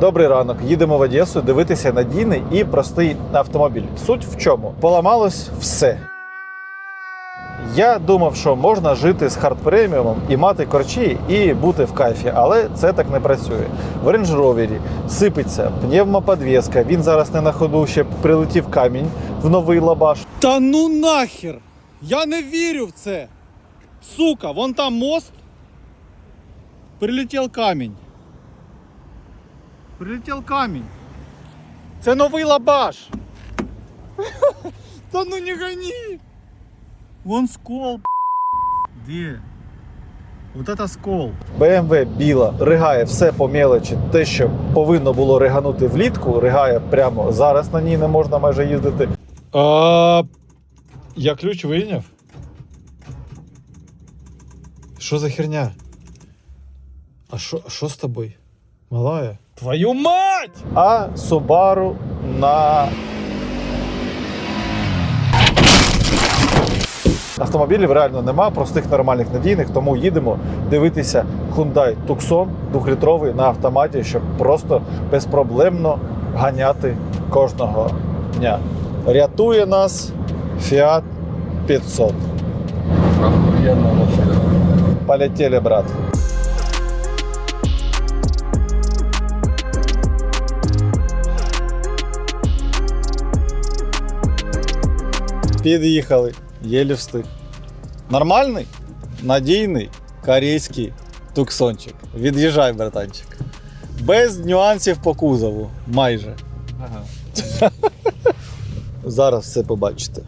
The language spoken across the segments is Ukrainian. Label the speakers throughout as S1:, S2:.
S1: Добрий ранок. Їдемо в Одесу дивитися надійний і простий автомобіль. Суть в чому? Поламалось все. Я думав, що можна жити з хард преміумом і мати корчі і бути в кайфі, але це так не працює. В Range Rover сипеться пневмоподвеска. Він зараз не на ходу, ще прилетів камінь в новий лабаш.
S2: Та ну нахер! Я не вірю в це. Сука, вон там мост. Прилетів камінь. Прилетів камінь. Це новий лабаш. Та ну не гони. Вон скол. Де? Вот это скол.
S1: BMW біла ригає все по мелочі. Те, що повинно було риганути влітку, ригає прямо зараз. На ній не можна майже їздити.
S2: А, я ключ вийняв. Що за херня? А що, а що з тобою? Малая? Твою мать!
S1: А Subaru на автомобілів реально нема, простих нормальних надійних, тому їдемо дивитися Hyundai Tucson 2-літровий на автоматі, щоб просто безпроблемно ганяти кожного дня. Рятує нас Fiat 500. Полетели, брат. Під'їхали, єлі встиг. Нормальний, надійний корейський туксончик. Від'їжджай, братанчик. Без нюансів по кузову. Майже. Зараз все побачите.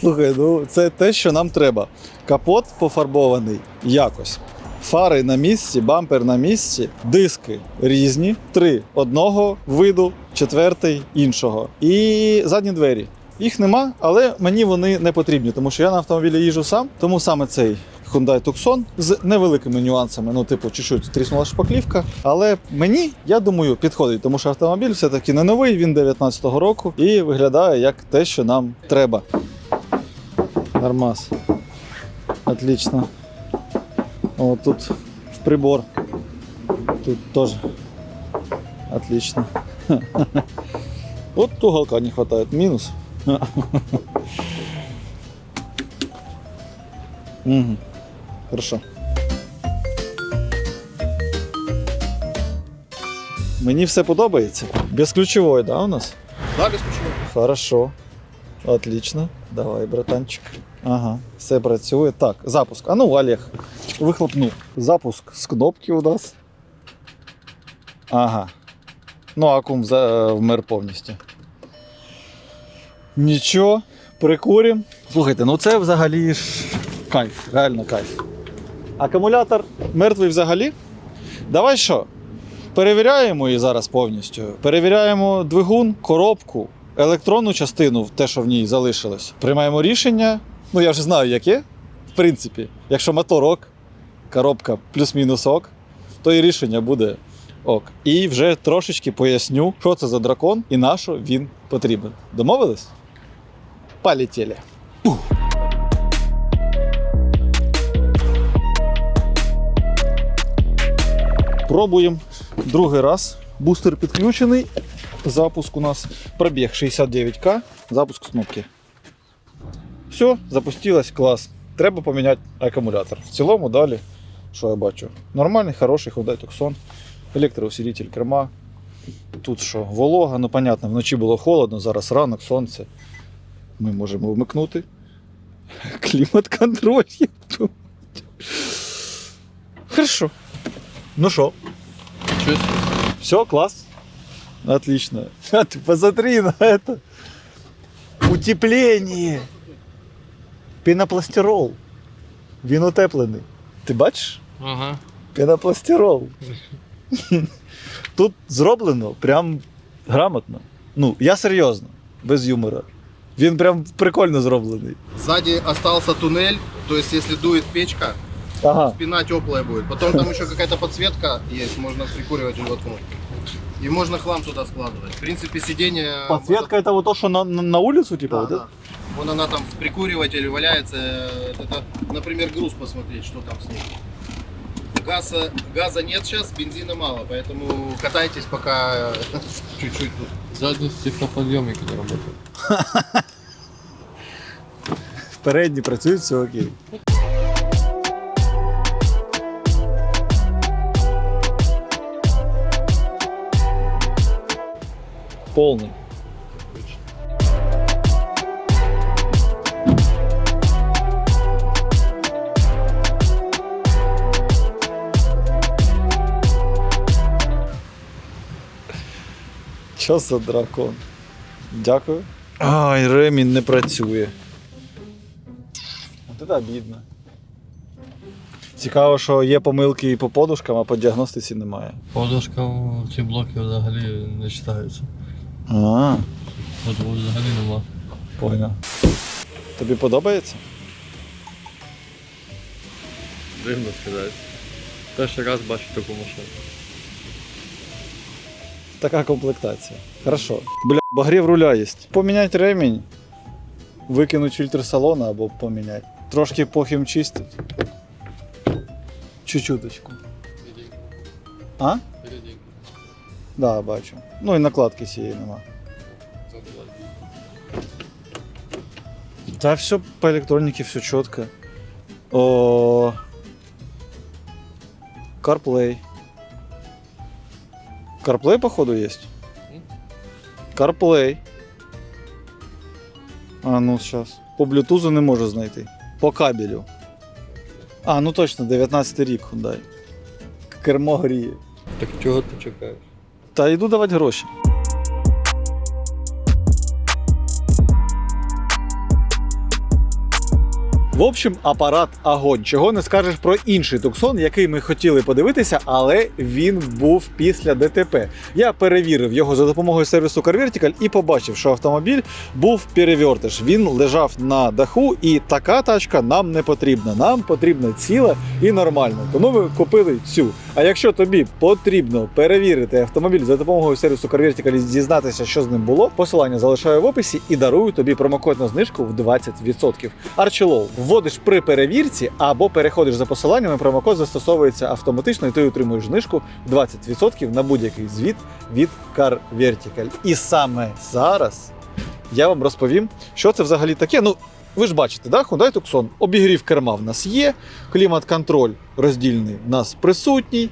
S1: Слухай, ну це те, що нам треба. Капот пофарбований якось. Фари на місці, бампер на місці, диски різні, три одного виду, четвертий іншого. І задні двері. Їх нема, але мені вони не потрібні, тому що я на автомобілі їжджу сам, тому саме цей Hyundai Tucson з невеликими нюансами. Ну, типу, чуть-чуть тріснула шпаклівка. Але мені, я думаю, підходить, тому що автомобіль все-таки не новий, він 19-го року і виглядає як те, що нам треба. Нормас. Отлично. О, тут в прибор. Тут тоже. Отлично. Вот уголка не хватает. Минус. Хорошо. Мені все подобається. Безключовий, да, у нас?
S3: Да, без ключевой.
S1: Хорошо. Отлично. Давай, братанчик. Ага, все працює. Так, запуск. А ну, Олег, вихлопнув. Запуск з кнопки у нас. Ага. Ну, акум за- вмер повністю. Нічого, прикурим. Слухайте, ну це взагалі ж кайф, реально кайф. Акумулятор мертвий взагалі. Давай що? Перевіряємо її зараз повністю. Перевіряємо двигун, коробку, електронну частину, те, що в ній залишилось. Приймаємо рішення. Ну, я вже знаю, яке. В принципі, якщо мотор ок, коробка плюс-мінус ок, то і рішення буде ок. І вже трошечки поясню, що це за дракон і на що він потрібен. Домовились? Полетіли. Пробуємо другий раз. Бустер підключений. Запуск у нас пробіг 69к. Запуск кнопки. Все, запустилось, клас. Треба поміняти акумулятор. В цілому далі, що я бачу? Нормальний, хороший Hyundai Tucson. Електроусилитель керма. Тут що, волога, ну понятно, вночі було холодно, зараз ранок, сонце. Ми можемо вмикнути. Клімат-контроль. єпту. Хорошо. Ну що,
S3: Чё
S1: все, класс. Отлично. А ты посмотри на это. Утепление. Пенопластирол. Він утеплений. Ти бачиш?
S3: Ага.
S1: Пенопластирол. Тут зроблено прям грамотно. Ну, я серйозно, без юмора. Він прям прикольно зроблений.
S3: Сзади остался туннель, то есть если дует печка,
S1: Ага.
S3: спина теплая будет. Потом там еще какая-то подсветка есть, можно прикуривать и воткнуть. И можно хлам туда складывать. В принципе, сиденье...
S1: Подсветка это вот то, что на, на, на улицу, типа,
S3: Да,
S1: вот
S3: да. Вон она там в прикуривателе валяется. э, Это, например, груз посмотреть, что там с ним. Газа, газа нет сейчас, бензина мало, поэтому катайтесь пока э, чуть-чуть тут.
S4: Задний стеклоподъемники не работают.
S1: Передні працюють, все окей. Повний. Що за дракон? Дякую. Ай, ремінь не працює. От це бідно. Цікаво, що є помилки і по подушкам, а по діагностиці немає.
S4: Подушка ці блоки взагалі не вважаються.
S1: А,
S4: От взагалі нема.
S1: понял. Тобі подобається?
S4: Дивно сказати. Перший раз бачу таку машину.
S1: Така комплектація. Хорошо. Бля, багрів руля є. Поміняти ремінь, викинуть фільтр салона або поміняти. Трошки похімчистить. Чуть-чуточку. А? Да, бачу. Ну і накладки цієї нема. Та все по електроніці, все чітко. О. CarPlay. CarPlay, походу, есть. CarPlay. А, ну сейчас. По Bluetooth не можу знайти. По кабелю. А, ну точно, 19 рік Hyundai. Кермо гріє.
S4: Так чого ти чекаєш?
S1: Та йду давати гроші. В общем, апарат огонь. Чого не скажеш про інший туксон, який ми хотіли подивитися, але він був після ДТП. Я перевірив його за допомогою сервісу CarVertical і побачив, що автомобіль був перевертиш. Він лежав на даху, і така тачка нам не потрібна. Нам потрібна ціла і нормальна. Тому ми купили цю. А якщо тобі потрібно перевірити автомобіль за допомогою сервісу CarVertical і дізнатися, що з ним було, посилання залишаю в описі і дарую тобі промокод на знижку в 20%. Арчелоу вводиш при перевірці або переходиш за посиланням, і промокод застосовується автоматично, і ти отримуєш знижку 20% на будь-який звіт від CarVertical. І саме зараз я вам розповім, що це взагалі таке. Ну, ви ж бачите, да? Hyundai Tucson. Обігрів керма в нас є, клімат-контроль роздільний в нас присутній,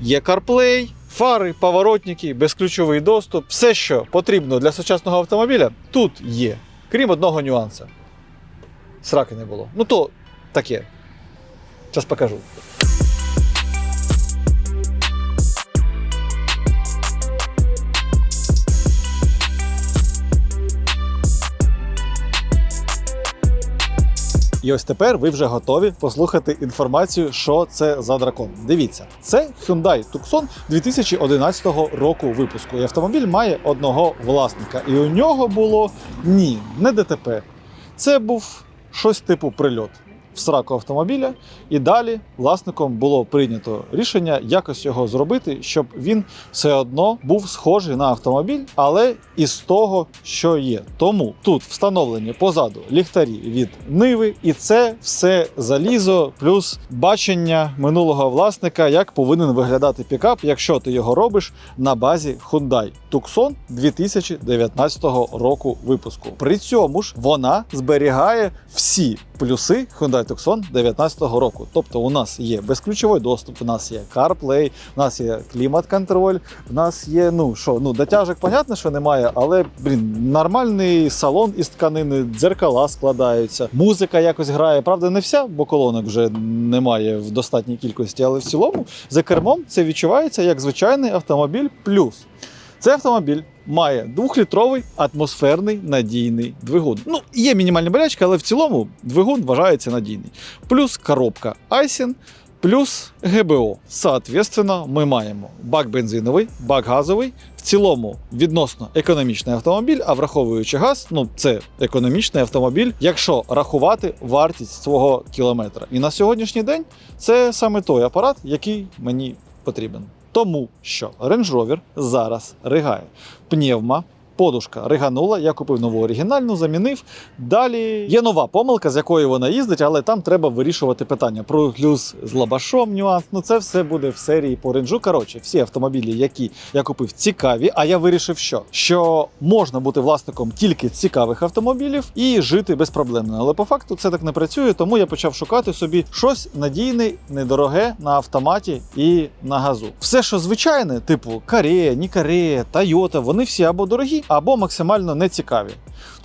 S1: є CarPlay, фари, поворотники, безключовий доступ. Все, що потрібно для сучасного автомобіля, тут є. Крім одного нюансу. Сраки не було. Ну то таке. Зараз покажу. І ось тепер ви вже готові послухати інформацію, що це за дракон. Дивіться, це Hyundai Tucson 2011 року випуску. І автомобіль має одного власника. І у нього було ні, не ДТП. Це був щось типу прильот в сраку автомобіля. І далі власником було прийнято рішення якось його зробити, щоб він все одно був схожий на автомобіль, але із того, що є. Тому тут встановлені позаду ліхтарі від Ниви, і це все залізо, плюс бачення минулого власника, як повинен виглядати пікап, якщо ти його робиш на базі Hyundai Tucson 2019 року випуску. При цьому ж вона зберігає всі плюси Hyundai Tucson 2019 року. Тобто, у нас є безключовий доступ, у нас є CarPlay, у нас є клімат-контроль, у нас є, ну що, ну дотяжок, понятно, що немає, але блін, нормальний салон із тканини, дзеркала складаються, музика якось грає. Правда, не вся, бо колонок вже немає в достатній кількості, але в цілому за кермом це відчувається як звичайний автомобіль плюс. Цей автомобіль має двохлітровий атмосферний надійний двигун. Ну, є мінімальні болячки, але в цілому двигун вважається надійний. Плюс коробка Айсін, плюс ГБО. Соответственно, ми маємо бак бензиновий, бак газовий. В цілому відносно економічний автомобіль, а враховуючи газ, ну це економічний автомобіль, якщо рахувати вартість свого кілометра. І на сьогоднішній день це саме той апарат, який мені потрібен. Тому що Range Rover зараз ригає. Пневма, подушка риганула, я купив нову оригінальну, замінив. Далі є нова помилка, з якою вона їздить, але там треба вирішувати питання про плюс з лабашом, нюанс. Ну це все буде в серії по ренджу. Коротше, всі автомобілі, які я купив, цікаві. А я вирішив, що? що можна бути власником тільки цікавих автомобілів і жити безпроблемно. Але по факту це так не працює, тому я почав шукати собі щось надійне, недороге на автоматі і на газу. Все, що звичайне, типу Корея, Нікарея, Тойота, вони всі або дорогі, або максимально нецікаві.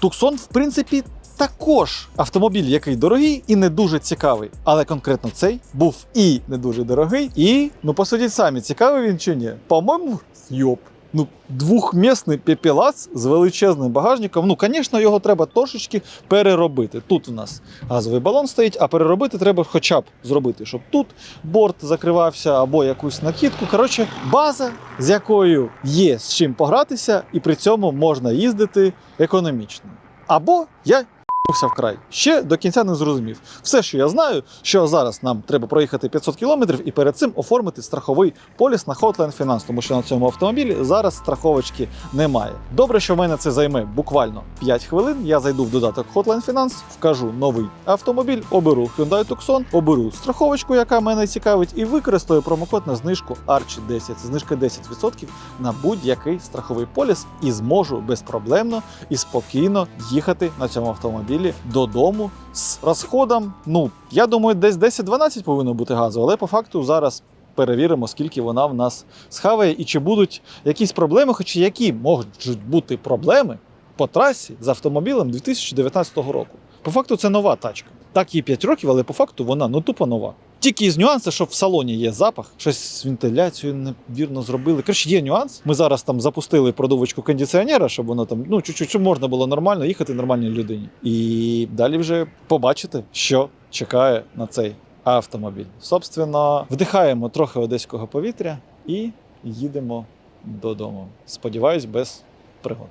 S1: Туксон, в принципі, також автомобіль, який дорогий і не дуже цікавий. Але конкретно цей був і не дуже дорогий, і ну посудіть самі, цікавий він чи ні? По-моєму, йоп. Ну, двохмісний пепелац з величезним багажником. Ну, звісно, його треба трошечки переробити. Тут у нас газовий балон стоїть, а переробити треба хоча б зробити, щоб тут борт закривався або якусь накидку. Коротше, база, з якою є з чим погратися, і при цьому можна їздити економічно. Або я ***ся вкрай. Ще до кінця не зрозумів. Все, що я знаю, що зараз нам треба проїхати 500 кілометрів і перед цим оформити страховий поліс на Hotline Finance, тому що на цьому автомобілі зараз страховочки немає. Добре, що в мене це займе буквально 5 хвилин. Я зайду в додаток Hotline Finance, вкажу новий автомобіль, оберу Hyundai Tucson, оберу страховочку, яка мене цікавить, і використаю промокод на знижку ARCHI 10. Знижка 10% на будь-який страховий поліс і зможу безпроблемно і спокійно їхати на цьому автомобілі додому з розходом. Ну, я думаю, десь 10-12 повинно бути газу, але по факту зараз. Перевіримо, скільки вона в нас схаває, і чи будуть якісь проблеми, хоч які можуть бути проблеми по трасі з автомобілем 2019 року. По факту це нова тачка. Так, їй 5 років, але по факту вона ну тупо нова. Тільки із нюансу, що в салоні є запах, щось з вентиляцією невірно зробили. Коротше, є нюанс. Ми зараз там запустили продувочку кондиціонера, щоб воно там ну чуть-чуть можна було нормально їхати нормальній людині. І далі вже побачите, що чекає на цей автомобіль. Собственно, вдихаємо трохи одеського повітря і їдемо додому. Сподіваюсь, без пригод.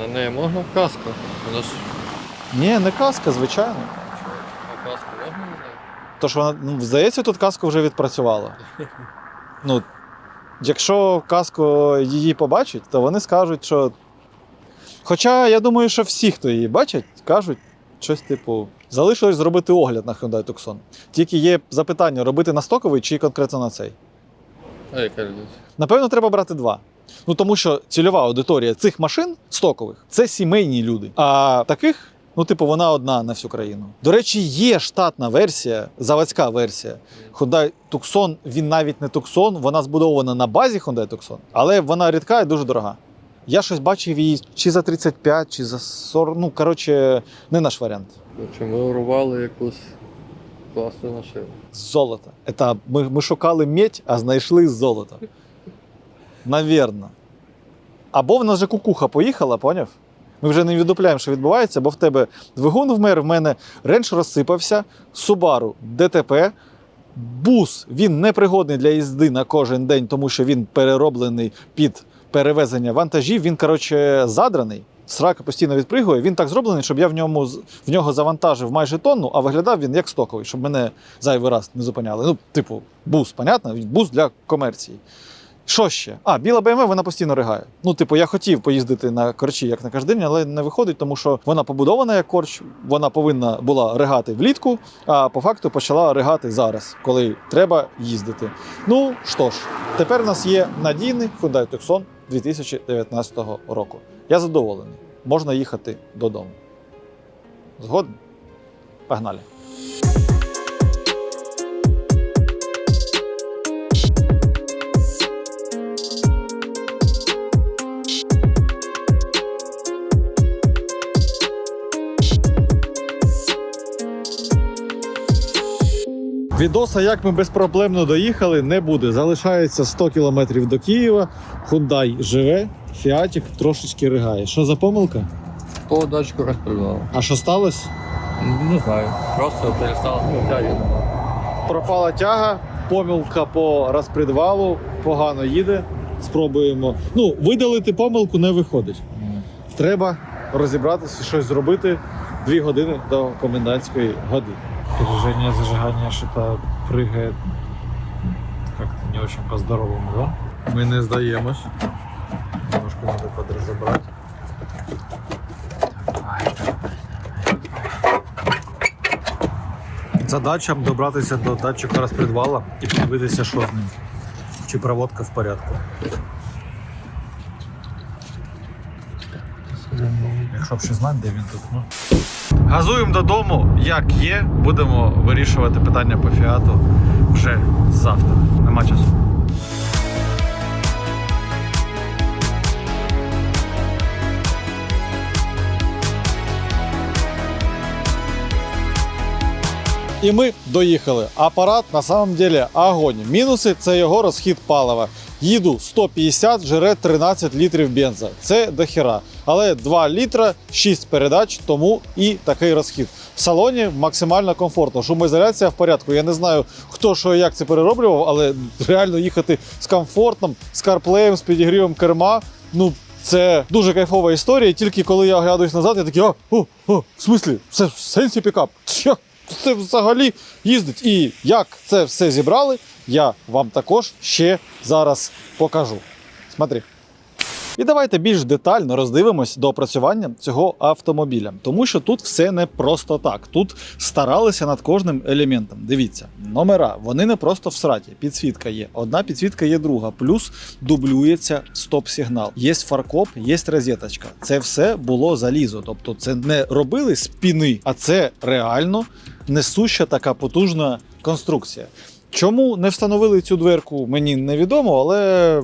S4: На неї можна в каску? Вона ж
S1: Ні, не каска, звичайно.
S4: а каску можна неї?
S1: Тож вона, ну, здається, тут каска вже відпрацювала. Ну, якщо каско її побачить, то вони скажуть, що. Хоча я думаю, що всі, хто її бачить, кажуть щось типу. Залишилось зробити огляд на Hyundai Tucson. Тільки є запитання: робити на стоковий чи конкретно на цей.
S4: А яка різниця?
S1: Напевно, треба брати два. Ну тому що цільова аудиторія цих машин стокових це сімейні люди. А таких, ну, типу, вона одна на всю країну. До речі, є штатна версія, заводська версія. Hyundai Tucson, він навіть не Tucson, вона збудована на базі Hyundai Tucson, але вона рідка і дуже дорога. Я щось бачив її чи за 35, чи за 40. Ну, коротше, не наш варіант.
S4: Чи ми урвали якусь класну машину?
S1: Золото. Это ми, ми шукали медь, а знайшли золото. Навірно. Або в нас же кукуха поїхала, поняв? Ми вже не віддупляємо, що відбувається, бо в тебе двигун вмер, в мене ренч розсипався, Subaru ДТП. Бус він непригодний для їзди на кожен день, тому що він перероблений під перевезення вантажів. Він, коротше, задраний. Срака постійно відпригує. Він так зроблений, щоб я в ньому в нього завантажив майже тонну, а виглядав він як стоковий, щоб мене зайвий раз не зупиняли. Ну, типу, бус, понятно? Бус для комерції. Що ще? А, біла BMW, вона постійно ригає. Ну, типу, я хотів поїздити на корчі як на кожен день, але не виходить, тому що вона побудована як корч, вона повинна була ригати влітку, а по факту почала ригати зараз, коли треба їздити. Ну що ж, тепер у нас є надійний Hyundai Tucson 2019 року. Я задоволений. Можна їхати додому. Згоден? Погнали. Відоса, як ми безпроблемно доїхали, не буде. Залишається 100 кілометрів до Києва. Хундай живе, фіатік трошечки ригає. Що за помилка?
S4: По датчику розпредвалу.
S1: А що сталося?
S4: Не знаю. Просто перестав тяги.
S1: Пропала тяга, помилка по розпредвалу, погано їде. Спробуємо. Ну, видалити помилку не виходить. Треба розібратися щось зробити дві години до комендантської години.
S2: Пережигання, зажигання, що-то пригає. очень по-здоровому, да? Ми не здаємось. Немножко надо подрозобрать. Задача добратися до датчика розпредвала і подивитися, що з ним. Чи проводка в порядку. Якщо б ще знати, де він тут. Ну. Газуємо додому, як є. Будемо вирішувати питання по фіату вже завтра. Нема часу.
S1: І ми доїхали. Апарат на самом деле огонь. Мінуси це його розхід палива. Їду 150, жере 13 літрів бенза. Це дохера. Але 2 літра, 6 передач, тому і такий розхід. В салоні максимально комфортно. Шумоізоляція в порядку. Я не знаю, хто що і як це перероблював, але реально їхати з комфортом, з карплеєм, з підігрівом керма. Ну, це дуже кайфова історія. І Тільки коли я оглядаюсь назад, я такий, а, о, о, в смислі, це в сенсі пікап. Це взагалі їздить. І як це все зібрали, я вам також ще зараз покажу. Смотри. І давайте більш детально роздивимось до опрацювання цього автомобіля, тому що тут все не просто так. Тут старалися над кожним елементом. Дивіться, номера вони не просто в сраті. Підсвітка є. Одна підсвітка є друга, плюс дублюється стоп-сигнал. Є фаркоп, є розеточка. Це все було залізо. Тобто, це не робили з піни, а це реально несуща така потужна конструкція. Чому не встановили цю дверку, мені невідомо, але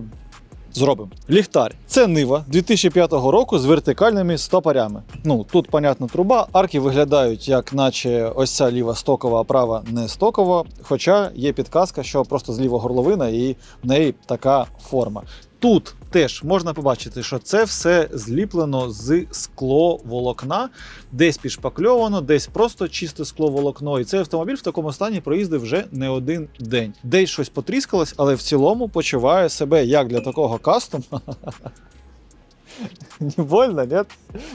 S1: зробимо. Ліхтар. Це Нива 2005 року з вертикальними стопорями. Ну тут, понятно, труба. Арки виглядають, як наче ось ця ліва стокова, а права не стокова. Хоча є підказка, що просто зліва горловина і в неї така форма. Тут теж можна побачити, що це все зліплено з скловолокна, десь підшпакльовано, десь просто чисте скловолокно. І цей автомобіль в такому стані проїздив вже не один день. Десь щось потріскалось, але в цілому почуває себе як для такого кастому. Не больно, ні?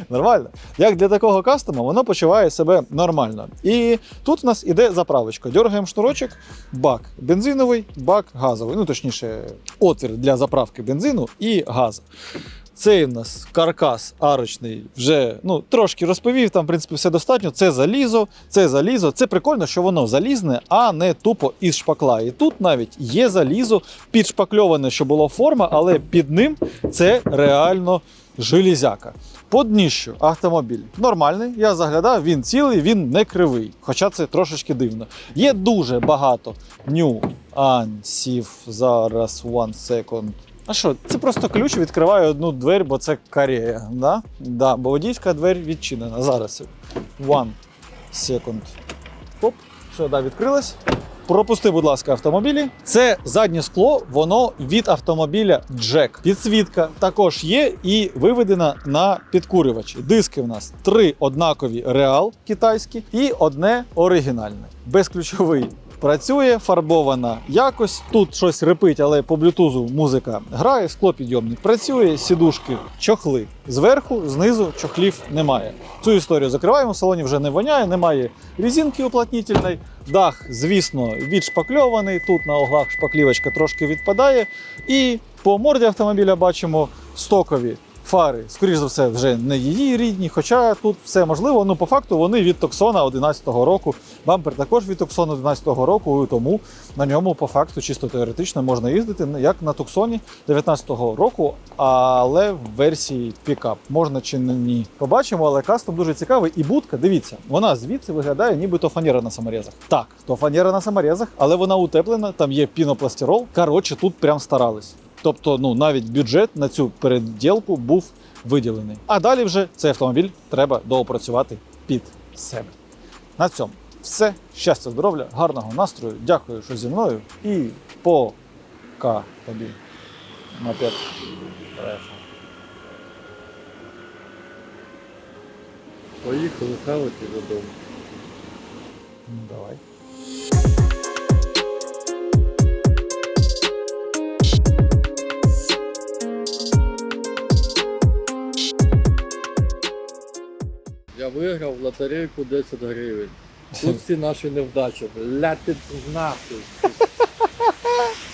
S1: Нормально. Як для такого кастома, воно почуває себе нормально. І тут в нас іде заправочка. Дергаємо шнурочок, бак бензиновий, бак газовий. Ну, точніше, отвір для заправки бензину і газу. Цей у нас каркас арочний вже ну, трошки розповів, там, в принципі, все достатньо. Це залізо, це залізо. Це прикольно, що воно залізне, а не тупо із шпакла. І тут навіть є залізо підшпакльоване, що було форма, але під ним це реально железяка. По дніщу автомобіль нормальний. Я заглядав, він цілий, він не кривий. Хоча це трошечки дивно. Є дуже багато нюансів. Зараз one second. А що, це просто ключ відкриває одну двері, бо це Корея. Да? Да, бо водійська двері відчинена. Зараз. One second. Оп, все, да, відкрилась. Пропусти, будь ласка, автомобілі. Це заднє скло, воно від автомобіля Джек. Підсвітка також є і виведена на підкурювачі. Диски в нас три однакові реал китайські і одне оригінальне. Безключовий працює, фарбована якось. Тут щось репить, але по блютузу музика грає, склопідйомник працює, сідушки, чохли. Зверху, знизу чохлів немає. Цю історію закриваємо, в салоні вже не воняє, немає резинки уплотнительної. Дах, звісно, відшпакльований. Тут на углах шпаклівочка трошки відпадає. І по морді автомобіля бачимо стокові фари. Скоріше за все, вже не її рідні, хоча тут все можливо. Ну, по факту вони від Токсона 11-го року. Бампер також від Токсона 11-го року, тому на ньому по факту чисто теоретично можна їздити як на Токсоні 19-го року, але в версії пікап. Можна чи ні. Побачимо, але кастом дуже цікавий. І будка, дивіться, вона звідси виглядає, нібито фанера на саморезах. Так, то фанера на саморезах, але вона утеплена, там є пінопластирол. Коротше, тут прям старались. Тобто, ну навіть бюджет на цю переділку був виділений. А далі вже цей автомобіль треба доопрацювати під себе. На цьому все. Щастя, здоров'я, гарного настрою. Дякую, що зі мною. І пока тобі. Мопед.
S4: Поїхали хавати додому.
S1: Давай.
S4: Виграв лотерейку 10 гривень. Тут всі наші невдачі. Ля ти нахуй.